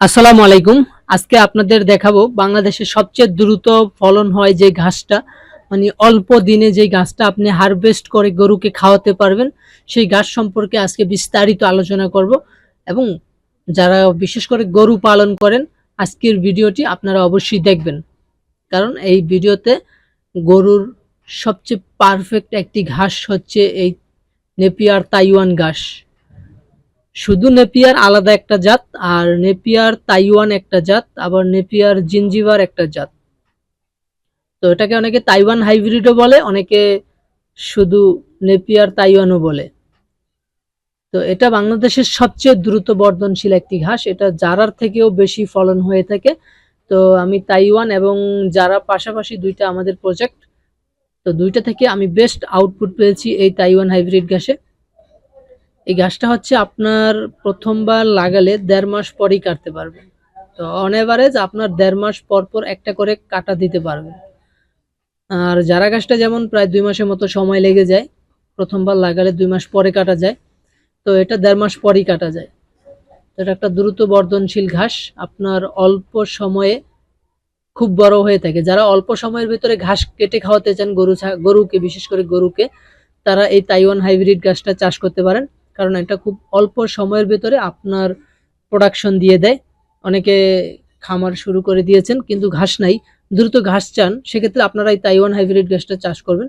আসসালামু আলাইকুম। আজকে আপনাদের দেখাবো বাংলাদেশের সবচেয়ে দ্রুত ফলন হয় যে ঘাসটা মানে অল্প দিনে যে ঘাসটা আপনি হারভেস্ট করে গরুকে খাওয়াতে পারবেন, সেই ঘাস সম্পর্কে আজকে বিস্তারিত আলোচনা করব। এবং যারা বিশেষ করে গরু পালন করেন, আজকের ভিডিওটি আপনারা অবশ্যই দেখবেন। কারণ এই ভিডিওতে গরুর সবচেয়ে পারফেক্ট একটি ঘাস হচ্ছে এই নেপিয়ার তাইওয়ান ঘাস। শুধু নেপিয়ার আলাদা একটা জাত, আর নেপিয়ার তাইওয়ান একটা জাত, আবার নেপিয়ার জিঞ্জিবার একটা জাত। তো এটাকে অনেকে তাইওয়ান হাইব্রিডও বলে, অনেকে শুধু নেপিয়ার তাইওয়ানও বলে। তো এটা বাংলাদেশের সবচেয়ে দ্রুত বর্ধনশীল একটি ঘাস, এটা জারার থেকেও বেশি ফলন হয়ে থাকে। তো আমি তাইওয়ান এবং যারা পাশাপাশি দুইটা আমাদের প্রজেক্ট। তো দুইটা থেকে আমি বেস্ট আউটপুট পেয়েছি এই তাইওয়ান হাইব্রিড ঘাসে। এই গাছটা হচ্ছে আপনার প্রথমবার লাগালে দেড় মাস পরই কাটতে পারবেন। তো অন আপনার দেড় মাস পর পর একটা করে কাটা দিতে পারবেন। আর যারা গাছটা যেমন প্রায় দুই মাসের মতো সময় লেগে যায়, প্রথমবার লাগালে দুই মাস পরে কাটা যায়, তো এটা দেড় মাস পরই কাটা যায়। তো এটা একটা দ্রুত বর্ধনশীল ঘাস, আপনার অল্প সময়ে খুব বড় হয়ে থাকে। যারা অল্প সময়ের ভিতরে ঘাস কেটে খাওয়াতে চান গরু গরুকে, বিশেষ করে গরুকে, তারা এই তাইওয়ান হাইব্রিড গাছটা চাষ করতে পারেন। কারণ এটা খুব অল্প সময়ের ভেতরে আপনার প্রোডাকশন দিয়ে দেয়। অনেকে খামার শুরু করে দিয়েছেন, কিন্তু ঘাস নাই। দ্রুত ঘাস চান, সেক্ষেত্রে আপনারা এই তাইওয়ান হাইব্রিড গ্যাসটা চাষ করবেন।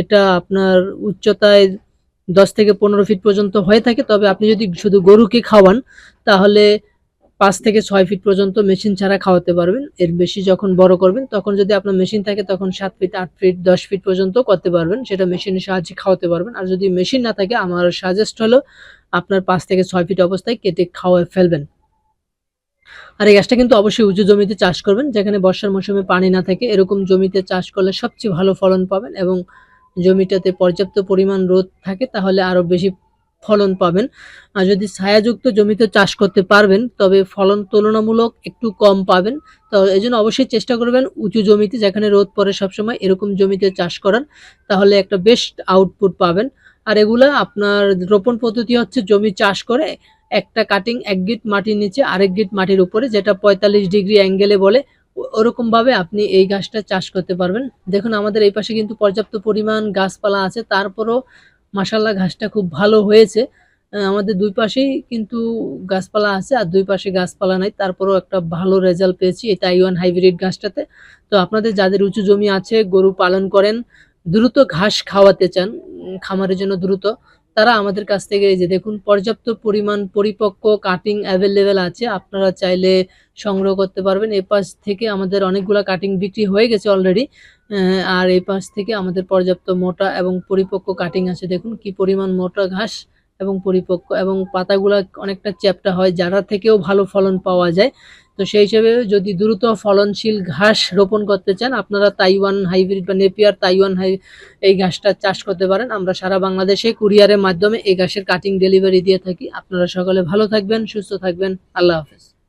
এটা আপনার উচ্চতায় দশ থেকে পনেরো ফিট পর্যন্ত হয়ে থাকে, তবে আপনি যদি শুধু গরুকে খাওয়ান, তাহলে পাঁচ থেকে ছয় ফিট পর্যন্ত মেশিন ছাড়া খাওয়াতে পারবেন। এর বেশি যখন বড় করবেন, তখন যদি আপনার মেশিন থাকে, তখন সাত ফিট আট ফিট দশ ফিট পর্যন্ত করতে পারবেন। সেটা মেশিনের সাহায্যে খাওয়াতে পারবেন। আর যদি মেশিন না থাকে, আমার সাজেস্ট হলো আপনার পাঁচ থেকে ছয় ফিট অবস্থায় কেটে খাওয়ায় ফেলবেন। আর এই গাছটা কিন্তু অবশ্যই উঁচু জমিতে চাষ করবেন, যেখানে বর্ষার মৌসুমে পানি না থাকে। এরকম জমিতে চাষ করলে সবচেয়ে ভালো ফলন পাবেন এবং জমিটাতে পর্যাপ্ত পরিমাণ রোদ থাকে, তাহলে আরও বেশি ফলন পাবেন। আর যদি ছায়াযুক্ত জমিতে চাষ করতে পারবেন, তবে ফলন তুলনামূলক একটু কম পাবেন। তো এই জন্য অবশ্যই চেষ্টা করবেন উঁচু জমিতে, যেখানে রোদ পড়ে সবসময়, এরকম জমিতে চাষ করার। তাহলে একটা বেস্ট আউটপুট পাবেন। আর এগুলা আপনার রোপণ পদ্ধতি হচ্ছে জমি চাষ করে একটা কাটিং, এক গিট মাটির নিচে আরেক গিট মাটির উপরে, যেটা পঁয়তাল্লিশ ডিগ্রি অ্যাঙ্গেলে বলে, ও- ওরকম ভাবে আপনি এই গাছটা চাষ করতে পারবেন। দেখুন, আমাদের এই পাশে কিন্তু পর্যাপ্ত পরিমাণ গাছপালা আছে। তারপরও মাসাল্লাহ ঘাসটা খুব ভালো হয়েছে। আমাদের দুই পাশেই কিন্তু গাছপালা আছে, আর দুই পাশে গাছপালা নাই। তারপরেও একটা ভালো রেজাল্ট পেয়েছি এই তাইওয়ান হাইব্রিড গাছটাতে তো আপনাদের যাদের উঁচু জমি আছে, গরু পালন করেন, দ্রুত ঘাস খাওয়াতে চান খামারের জন্য দ্রুত। তারা আমাদের কাছ থেকে এই যে দেখুন, পর্যাপ্ত পরিমাণ পরিপক্ক কাটিং অ্যাভেলেবেল আছে। আপনারা চাইলে সংগ্রহ করতে পারবেন। এ পাশ থেকে আমাদের অনেকগুলো কাটিং বিক্রি হয়ে গেছে অলরেডি আর এই পাশ থেকে আমাদের পর্যাপ্ত মোটা এবং পরিপক্ক কাটিং আছে। দেখুন, কি পরিমাণ মোটা ঘাস। এবং পরিপক্ক এবং পাতাগুলো অনেকটা চ্যাপটা হয়, যারা থেকেও ভালো ফলন পাওয়া যায়। তো সেই হিসেবে যদি দ্রুত ফলনশীল ঘাস রোপণ করতে চান, আপনারা তাইওয়ান হাইব্রিড বা নেপিয়ার তাইওয়ান হাই, এই ঘাসটা চাষ করতে পারেন। আমরা সারা বাংলাদেশে কুরিয়ারের মাধ্যমে এই ঘাসের কাটিং ডেলিভারি দিয়ে থাকি। আপনারা সকলে ভালো থাকবেন, সুস্থ থাকবেন। আল্লাহ হাফেজ।